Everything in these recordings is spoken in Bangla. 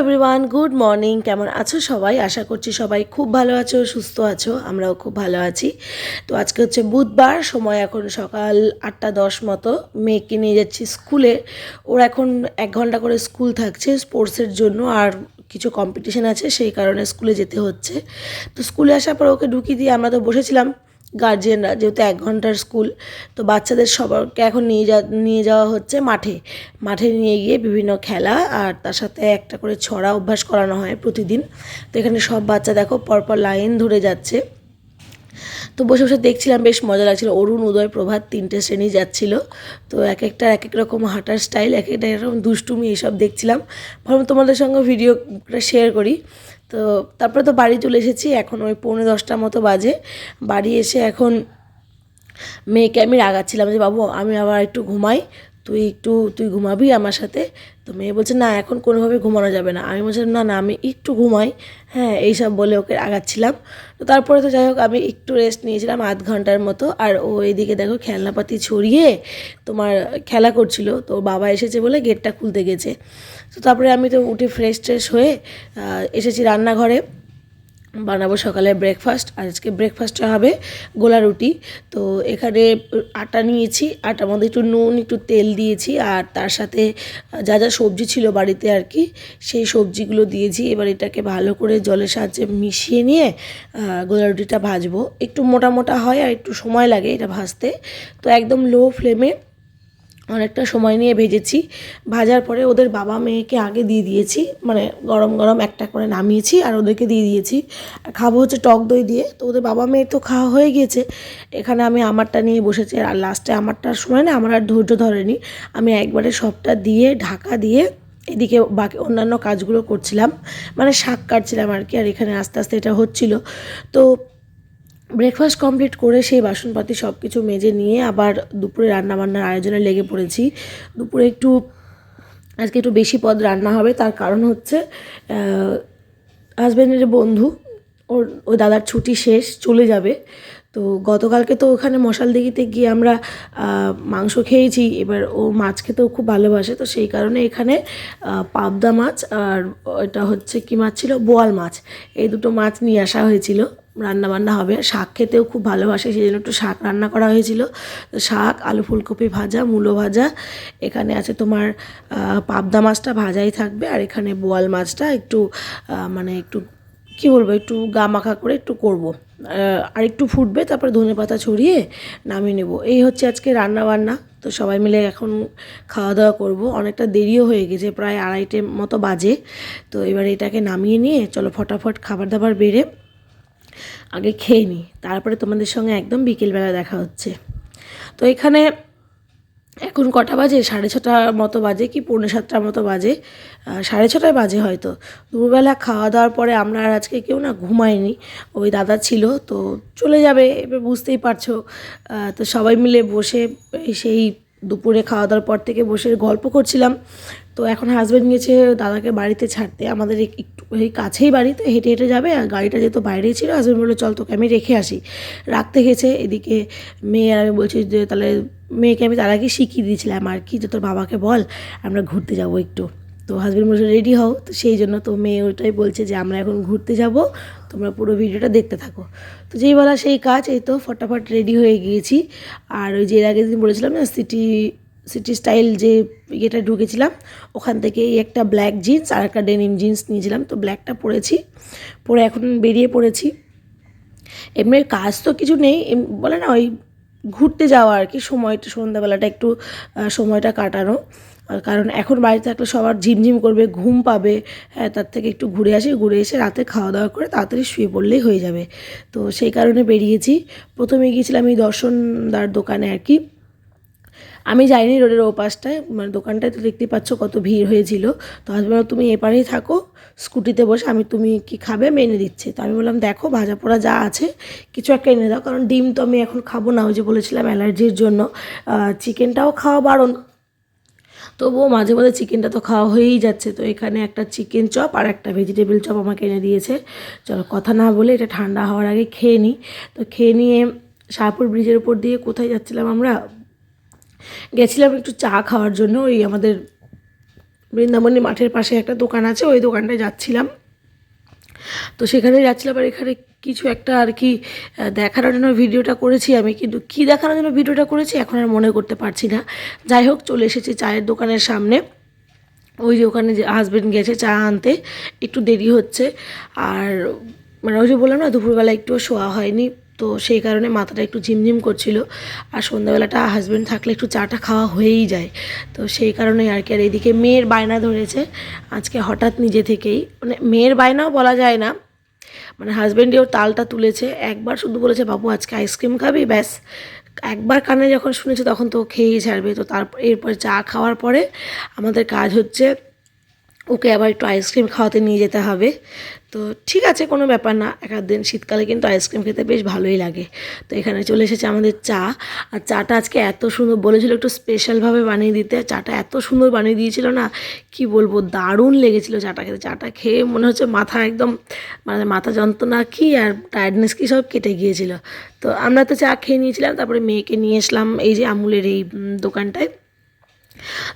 এভরিওয়ান গুড মর্নিং কেমন আছো সবাই? আশা করছি সবাই খুব ভালো আছো, সুস্থ আছো, আমরাও খুব ভালো আছি। তো আজকে হচ্ছে বুধবার, সময় এখন সকাল আটটা দশ মতো। মেয়েকে নিয়ে যাচ্ছি স্কুলে। ওর এখন এক ঘণ্টা করে স্কুল থাকছে স্পোর্টসের জন্য, আর কিছু কম্পিটিশন আছে, সেই কারণে স্কুলে যেতে হচ্ছে। তো স্কুলে আসার পর ওকে ঢুকিয়ে দিয়ে আমরা তো বসেছিলাম। গার্জিয়ানরা যেহেতু এক ঘণ্টার স্কুল তো বাচ্চাদের সবাইকে এখন নিয়ে যা, নিয়ে যাওয়া হচ্ছে মাঠে। মাঠে নিয়ে গিয়ে বিভিন্ন খেলা আর তার সাথে একটা করে ছড়া অভ্যাস করানো হয় প্রতিদিন। তো এখানে সব বাচ্চা দেখো পরপর লাইন ধরে যাচ্ছে। তো বসে বসে দেখছিলাম, বেশ মজা লাগছিল। অরুণ, উদয়, প্রভাত তিনটে শ্রেণি যাচ্ছিল। তো এক একটা, এক এক রকম হাঁটার স্টাইল এক একটা এরকম দুষ্টুমি এসব দেখছিলাম। ভাবলাম তোমাদের সঙ্গে ভিডিওটা শেয়ার করি। তো তারপরে তো বাড়ি চলে এসেছি, এখন ওই পৌনে দশটার মতো বাজে। বাড়ি এসে এখন মেয়েকে আমি রাগাচ্ছিলাম যে, বাবু, আমি আবার একটু ঘুমাই। তুই একটু, তুই ঘুমাবি আমার সাথে? তো মেয়ে বলছে, না, এখন কোনোভাবে ঘুমানো যাবে না। আমি বলছিলাম, না না, আমি একটু ঘুমাই। হ্যাঁ এইসব বলে ওকে আগাচ্ছিলাম। তো তারপরে তো যাই হোক, আমি একটু রেস্ট নিয়েছিলাম আধ ঘণ্টার মতো। আর ও এদিকে দেখো, খেলনাপাতি ছড়িয়ে তোমার খেলা করছিল। তো বাবা এসেছে বলে গেটটা খুলতে গেছে। তো তারপরে আমি তো উঠে ফ্রেশ ট্রেশ হয়ে এসেছি রান্নাঘরে। বানাবো সকালে ব্রেকফাস্ট আজকে ব্রেকফাস্টে হবে গোলা রুটি। তো এখানে আটা নিয়েছি, আটার মধ্যে একটু নুন, একটু তেল দিয়েছি আর তার সাথে যা যা সবজি ছিল বাড়িতে আর কি, সেই সবজিগুলো দিয়েছি। এবার এটাকে ভালো করে জলের সাহায্যে মিশিয়ে নিয়ে গোলা রুটিটা ভাজবো। একটু মোটা মোটা হয় আর একটু সময় লাগে এটা ভাজতে। তো একদম লো ফ্লেমে অনেকটা সময় নিয়ে ভেজেছি। ভাজার পরে ওদের বাবা মেয়েকে আগে দিয়ে দিয়েছি। মানে গরম গরম একটা করে নামিয়েছি আর ওদেরকে দিয়ে দিয়েছি। আর খাব হচ্ছে টক দই দিয়ে। তো ওদের বাবা মেয়ের তো খাওয়া হয়ে গিয়েছে। এখানে আমি আমারটা নিয়ে বসেছি আর লাস্টে আমারটার সময় না আমার আর ধৈর্য ধরেনি। আমি একবারে সবটা দিয়ে, ঢাকা দিয়ে এদিকে বাকি অন্যান্য কাজগুলো করছিলাম। মানে শাক কাটছিলাম আর কি, আর এখানে আস্তে আস্তে এটা হচ্ছিল। তো ব্রেকফাস্ট কমপ্লিট করে সেই বাসনপাতি সব কিছু মেজে নিয়ে আবার দুপুরে রান্নাবান্নার আয়োজনে লেগে পড়েছি। দুপুরে একটু, আজকে একটু বেশি পদ রান্না হবে, তার কারণ হচ্ছে হাজব্যান্ডের বন্ধু, ওর ওই দাদার ছুটি শেষ, চলে যাবে। তো গতকালকে তো ওখানে মশাল দিঘিতে গিয়ে আমরা মাংস খেয়েছি, এবার ও মাছ খেতেও খুব ভালোবাসে, তো সেই কারণে এখানে পাবদা মাছ আর এটা হচ্ছে কি মাছ ছিল? বোয়াল মাছ। এই দুটো মাছ নিয়ে আসা হয়েছিল। রান্না বান্না হবে। শাক খেতেও খুব ভালোবাসে সেই জন্য একটু শাক রান্না করা হয়েছিল। শাক, আলু ফুলকপি ভাজা, মূলো ভাজা, এখানে আছে তোমার পাবদা মাছটা ভাজাই থাকবে, আর এখানে বোয়াল মাছটা একটু মানে একটু, কি বলব, একটু গা মাখা করে একটু করব। আর একটু ফুটবে, তারপরে ধনে পাতা ছড়িয়ে নামিয়ে নেব। এই হচ্ছে আজকে রান্না বান্না তো সবাই মিলে এখন খাওয়া দাওয়া করব। অনেকটা দেরিও হয়ে গেছে, প্রায় আড়াইটে মতো বাজে। তো এবার এটাকে নামিয়ে নিয়ে চলো ফটাফট খাবার দাবার বেড়ে আগে খেয়ে নিই। তারপরে তোমাদের সঙ্গে একদম বিকেলবেলা দেখা হচ্ছে। তো এখানে এখন কটা বাজে? সাড়ে ছটার মতো বাজে কি পৌনে সাতটার মতো বাজে? সাড়ে ছটায় বাজে হয়তো। দুপুরবেলা খাওয়া দাওয়ার পরে আমরা আর আজকে কেউ না ঘুমাইনি ওই দাদা ছিল, তো চলে যাবে এবার বুঝতেই পারছ। তো সবাই মিলে বসে সেই দুপুরে খাওয়া দাওয়ার পর থেকে বসে গল্প করছিলাম। তো এখন হাজব্যান্ড গেছে, দাদাকে বাড়িতে ছাড়তে। আমাদের একটু এই কাছেই বাড়ি, তো হেঁটে হেঁটে যাবে আর গাড়িটা যেহেতু বাইরেই ছিল হাজব্যান্ড বলল, চল তোকে আমি রেখে আসি। রাখতে গেছে, এদিকে মেয়ে আর আমি বলছি যে, তাহলে মেয়েকে আমি তার আগে শিখিয়ে দিয়েছিলাম আর কি, যে তোর বাবাকে বল, আমরা ঘুরতে যাব একটু। তো হাজব্যান্ড বলছে রেডি হও। তো সেই জন্য তো মেয়ে ওইটাই বলছে যে, আমরা এখন ঘুরতে যাব, তোমরা পুরো ভিডিওটা দেখতে থাকো। তো যেই বলা সেই কাজ, এই তো ফটাফট রেডি হয়ে গিয়েছি। আর ওই যে এর আগের দিন বলেছিলাম না সিটি সিটি স্টাইল যে ইয়েটা ঢুকেছিলাম, ওখান থেকে একটা ব্ল্যাক জিন্স আর একটা ডেনিম জিন্স নিয়েছিলাম। তো ব্ল্যাকটা পরেছি, পরে এখন বেরিয়ে পড়েছি। এমনি কাজ তো কিছু নেই বলে না ওই ঘুরতে যাওয়া আর কি, সময়টা, সন্ধ্যাবেলাটা একটু সময়টা কাটানো। কারণ এখন বাড়িতে থাকলে সবার ঝিমঝিম করবে, ঘুম পাবে হ্যাঁ তার থেকে একটু ঘুরে আসি, ঘুরে এসে রাতে খাওয়া দাওয়া করে তাড়াতাড়ি শুয়ে পড়লেই হয়ে যাবে। তো সেই কারণে বেরিয়েছি। প্রথমে গিয়েছিলাম এই দর্শনদার দোকানে আর কি। আমি যাইনি রোডের ওপাশটায় মানে দোকানটায় তো দেখতেই পাচ্ছ কত ভিড় হয়েছিল। তো হাজব্যান্ড তুমি এপারেই থাকো, স্কুটিতে বসে আমি তুমি কি খাবে আমি এনে দিচ্ছি। তো আমি বললাম, দেখো, ভাজা পোড়া যা আছে, কিছু একটা এনে দাও, কারণ ডিম তো আমি এখন খাব না, ওই যে বলেছিলাম অ্যালার্জির জন্য। চিকেনটাও খাওয়া বারণ। তবুও মাঝে মাঝে চিকেনটা তো খাওয়া হয়েই যাচ্ছে। তো এখানে একটা চিকেন চপ আর একটা ভেজিটেবল চপ আমাকে এনে দিয়েছে। চলো, কথা না বলে এটা ঠান্ডা হওয়ার আগে খেয়ে নিই। তো খেয়ে নিয়ে শাহপুর ব্রিজের উপর দিয়ে কোথায় যাচ্ছিলাম আমরা? গেছিলাম একটু চা খাওয়ার জন্য, ওই আমাদের বৃন্দাবনী মাঠের পাশে একটা দোকান আছে, ওই দোকানটায় যাচ্ছিলাম। তো সেখানে যাচ্ছিলাম আর এখানে কিছু একটা আর কি দেখানোর জন্য ভিডিওটা করেছি আমি, কিন্তু কী দেখানোর জন্য ভিডিওটা করেছি এখন আর মনে করতে পারছি না। যাই হোক, চলে এসেছি চায়ের দোকানের সামনে। ওই যে ওখানে যে হাজবেন্ড গেছে চা আনতে, একটু দেরি হচ্ছে। আর মানে ওই যে বললাম না, দুপুরবেলা একটু শোয়া হয়নি। তো সেই কারণে মাথাটা একটু ঝিমঝিম করছিল। আর সন্ধ্যাবেলাটা হাজবেন্ড থাকলে একটু চাটা খাওয়া হয়েই যায়। তো সেই কারণে আর কি, আর এদিকে মেয়ের বায়না ধরেছে। আজকে হঠাৎ নিজে থেকেই মানে মেয়ের বায়নাও বলা যায় না। মানে হাজব্যান্ডই ওর তালটা তুলেছে। একবার শুধু বলেছে, বাবু, আজকে আইসক্রিম খাবি? ব্যাস। একবার কানে যখন শুনেছে, তখন তো খেয়েই ছাড়বে। তো তারপর, এরপর চা খাওয়ার পরে আমাদের কাজ হচ্ছে ওকে আবার একটু আইসক্রিম খাওয়াতে নিয়ে যেতে হবে। তো ঠিক আছে, কোনো ব্যাপার না। এক দিন শীতকালে কিন্তু আইসক্রিম খেতে বেশ ভালোই লাগে। তো এখানে চলে এসেছে আমাদের চা। আর চাটা আজকে এত সুন্দর বলেছিল একটু স্পেশালভাবে বানিয়ে দিতে। চাটা এত সুন্দর বানিয়ে দিয়েছিল না, কি বলব, দারুণ লেগেছিল চাটা খেতে। চাটা খেয়ে মনে হচ্ছে মাথা একদম মানে মাথা যন্ত্রণা কি আর টায়ার্ডনেস কি সব কেটে গিয়েছিল। তো আমরা তো চা খেয়ে নিয়েছিলাম, তারপরে মেয়েকে নিয়ে এসলাম এই যে আমুলের এই দোকানটায়।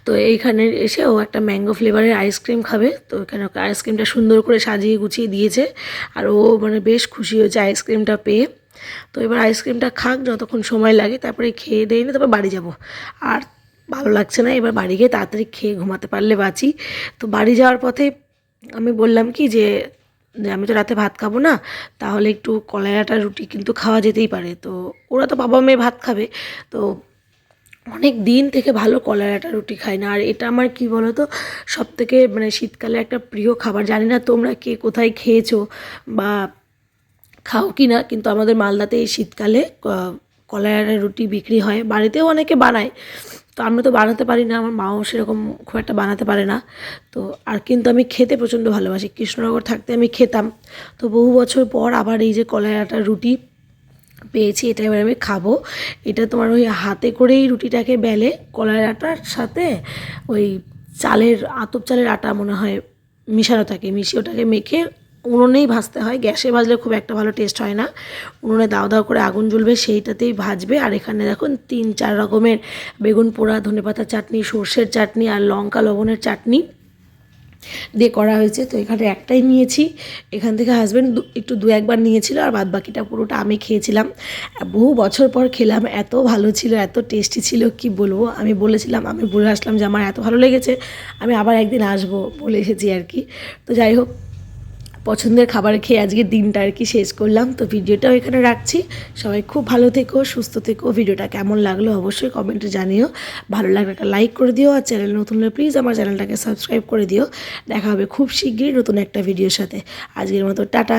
তো এইখানে এসে ও একটা ম্যাঙ্গো ফ্লেভারের আইসক্রিম খাবে। তো এখানে ওকে আইসক্রিমটা সুন্দর করে সাজিয়ে গুছিয়ে দিয়েছে। আর ও মানে বেশ খুশি হয়েছে আইসক্রিমটা পেয়ে। তো এবার আইসক্রিমটা খাক যতক্ষণ সময় লাগে, তারপরে খেয়ে দেয় না, তারপর বাড়ি যাব। আর ভালো লাগছে না, এবার বাড়ি গিয়ে তাড়াতাড়ি খেয়ে ঘুমাতে পারলে বাঁচি। তো বাড়ি যাওয়ার পথে আমি বললাম কি যে আমি তো রাতে ভাত খাব না, তাহলে একটু কলায়াটা রুটি কিন্তু খাওয়া যেতেই পারে। তো ওরা তো বাবা মেয়ে ভাত খাবে। তো অনেক দিন থেকে ভালো কলার একটা রুটি খাই না। আর এটা আমার কি বলো তো সব থেকে মানে শীতকালে একটা প্রিয় খাবার। জানি না তোমরা কে কোথায় খেয়েছো বা খাও কি না কিন্তু আমাদের মালদাতে এই শীতকালে কলার রুটি বিক্রি হয়। বাড়িতেও অনেকে বানায়, তো আমরা তো বানাতে পারি না, আমার মাও সেরকম খুব একটা বানাতে পারে না। তো আর কিন্তু আমি খেতে প্রচণ্ড ভালোবাসি। কৃষ্ণনগর থাকতে আমি খেতাম। তো বহু বছর পর আবার এই যে কলার আটার রুটি পেয়েছি, এটা এবার আমি খাব। এটা তোমার ওই হাতে করেই রুটিটাকে বেলে কলার আটার সাথে ওই চালের, আতপ চালের আটা মনে হয় মিশানো থাকে। মিশিয়ে ওটাকে মেখে উনুনেই ভাজতে হয়। গ্যাসে ভাজলে খুব একটা ভালো টেস্ট হয় না। উনুনে দাও দাও করে আগুন জ্বলবে, সেইটাতেই ভাজবে। আর এখানে দেখুন, তিন চার রকমের বেগুন পোড়া, ধনেপাতা চাটনি, সর্ষের চাটনি আর লঙ্কা লবণের চাটনি। দিয়ে করা হয়েছে। তো এখানে একটাই নিয়েছি। এখান থেকে হাজব্যান্ড একটু দু একবার নিয়েছিল আর বাদ বাকিটা পুরোটা আমি খেয়েছিলাম। বহু বছর পর খেলাম, এত ভালো ছিল, এত টেস্টি ছিল, কি বলব? আমি বলেছিলাম, আমি বলে আসলাম যে আমার এত ভালো লেগেছে, আমি আবার একদিন আসব বলে এসেছি আর কি। তো যাই হোক পছন্দের খাবার খেয়ে আজকে দিনটা আর কি শেষ করলাম। তো ভিডিওটাও এখানে রাখছি। সবাই খুব ভালো থেকো, সুস্থ থেকো। ভিডিওটা কেমন লাগল অবশ্যই কমেন্টে জানিও। ভালো লাগলে একটা লাইক করে দিও আর চ্যানেল নতুন হলে প্লিজ আমার চ্যানেলটাকে সাবস্ক্রাইব করে দিও। দেখা হবে খুব শীঘ্রই নতুন একটা ভিডিওর সাথে। আজকের মতো টাটা।